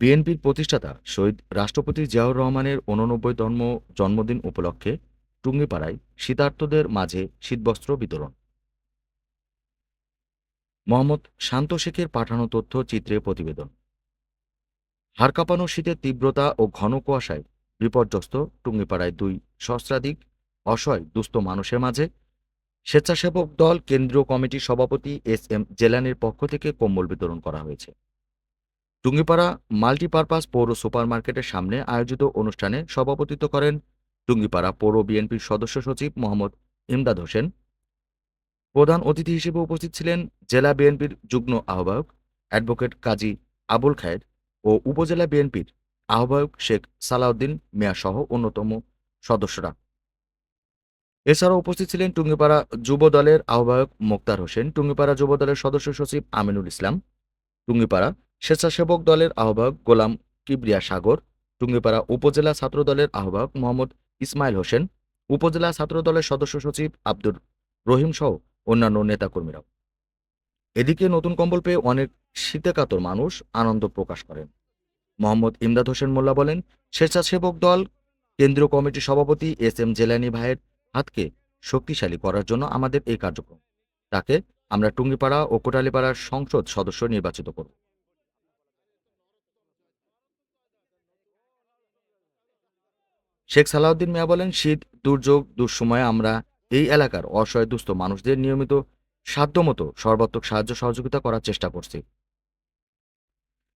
বিএনপির প্রতিষ্ঠাতা শহীদ রাষ্ট্রপতি জিয়াউর রহমানের ঊননব্বইতম জন্মদিন উপলক্ষে টুঙ্গিপাড়ায় শীতার্তদের মাঝে শীতবস্ত্র বিতরণ। মোহাম্মদ শান্ত শেখের পাঠানো তথ্য চিত্রে প্রতিবেদন। হাড়কাঁপানো শীতের তীব্রতা ও ঘন কুয়াশায় বিপর্যস্ত টুঙ্গিপাড়ায় দুই সহস্রাধিক অসহায় দুস্থ মানুষের মাঝে। স্বেচ্ছাসেবক দল, কেন্দ্রীয় কমিটির সভাপতি এস এম জেলানির পক্ষ থেকে কম্বল বিতরণ করা হয়েছে। টুঙ্গিপাড়া মাল্টিপারপাস পৌর সুপারমার্কেটের সামনে আয়োজিত অনুষ্ঠানে সভাপতিত্ব করেন টুঙ্গিপাড়া পৌর বিএনপির সদস্য সচিব মোহাম্মদ ইমদাদ হোসেন। প্রধান অতিথি হিসেবে উপস্থিত ছিলেন জেলা বিএনপির যুগ্ম আহ্বায়ক অ্যাডভোকেট কাজী আবুল খায়ের ও উপজেলা বিএনপির আহ্বায়ক শেখ সালাউদ্দিন মিয়া সহ অন্যতম সদস্যরা। এছাড়াও উপস্থিত ছিলেন টুঙ্গিপাড়া যুব দলের আহ্বায়ক মোক্তার হোসেন, টুঙ্গিপাড়া যুব দলের সদস্য সচিব আমিনুল ইসলাম, টুঙ্গিপাড়া স্বেচ্ছাসেবক দলের আহ্বায়ক গোলাম কিবরিয়া সাগর, টুঙ্গিপাড়া উপজেলা ছাত্র দলের আহ্বায়ক মোহাম্মদ ইসমাইল হোসেন, উপজেলা ছাত্র দলের সদস্য সচিব আব্দুর রহিম সহ অন্যান্য নেতাকর্মীরাও। এদিকে নতুন কম্বল পেয়ে অনেক শীতে কাতর মানুষ আনন্দ প্রকাশ করেন। মোহাম্মদ ইমদাদ হোসেন মোল্লা বলেন, স্বেচ্ছাসেবক দল, কেন্দ্রীয় কমিটির সভাপতি এস এম জেলানি ভাইয়ের হাতকে শক্তিশালী করার জন্য আমাদের এই কার্যক্রম। তাকে আমরা টুঙ্গিপাড়া ও কোটালীপাড়ার সংসদ সদস্য নির্বাচিত করব। শেখ সালাউদ্দিন মিয়া বলেন, শীত, দুর্যোগ, দুঃসময়ে আমরা এই এলাকার অসহায় দুস্থ মানুষদের নিয়মিত সাধ্যমতো সর্বাত্মক সাহায্য সহযোগিতা করার চেষ্টা করছি।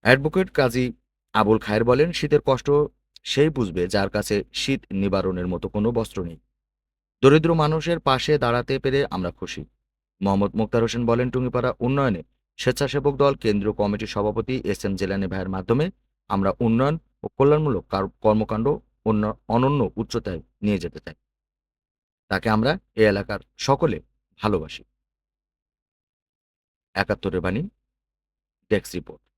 অ্যাডভোকেট কাজী আবুল খায়ের বলেন, শীতের কষ্ট সেই বুঝবে যার কাছে শীত নিবারণের মতো কোনো বস্ত্র নেই। দরিদ্র মানুষের পাশে দাঁড়াতে পেরে আমরা খুশি। মোহাম্মদ মুক্তার হোসেন বলেন, টুঙ্গিপাড়া উন্নয়নে স্বেচ্ছাসেবক দল, কেন্দ্রীয় কমিটির সভাপতি এস এম জেলানি ভাইয়ের মাধ্যমে আমরা উন্নয়ন ও কল্যাণমূলক কর্মকাণ্ড অন্য, অনন্য উচ্চতায় নিয়ে যেতে চাই। তাকে আমরা এ এলাকার সকলে ভালোবাসি। একাত্তরের বাণী ডেস্ক রিপোর্ট।